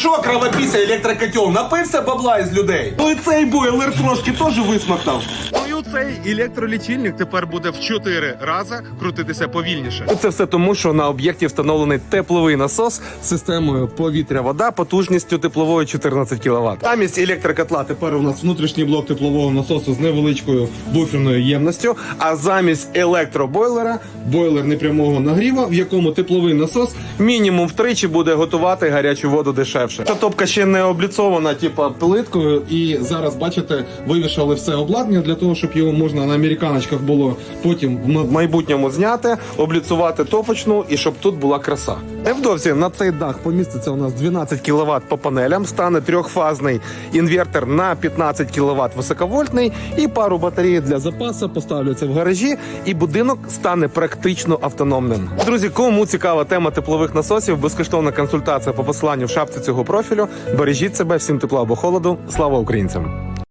що, кровопіся, електрокотел, напився бабла із людей. Ну і цей бойлер трошки теж висмоктав. Цей електролічильник тепер буде в 4 рази крутитися повільніше. Це все тому, що на об'єкті встановлений тепловий насос з системою повітря-вода потужністю теплової 14 кВт. Замість електрокотла тепер у нас внутрішній блок теплового насосу з невеличкою буферною ємністю. А замість електробойлера бойлер непрямого нагріва, в якому тепловий насос мінімум втричі буде готувати гарячу воду дешевше. Ця топка ще не обліцована, типа плиткою, і зараз бачите, вивішали все обладнання для того, щоб його можна на американочках було потім в майбутньому зняти, обліцувати топочну і щоб тут була краса. Невдовзі на цей дах поміститься у нас 12 кВт по панелям, стане трьохфазний інвертор на 15 кВт високовольтний і пару батарей для запасу поставляться в гаражі, і будинок стане практично автономним. Друзі, кому цікава тема теплових насосів, безкоштовна консультація по посиланню в шапці цього профілю. Бережіть себе, всім тепла або холоду. Слава українцям!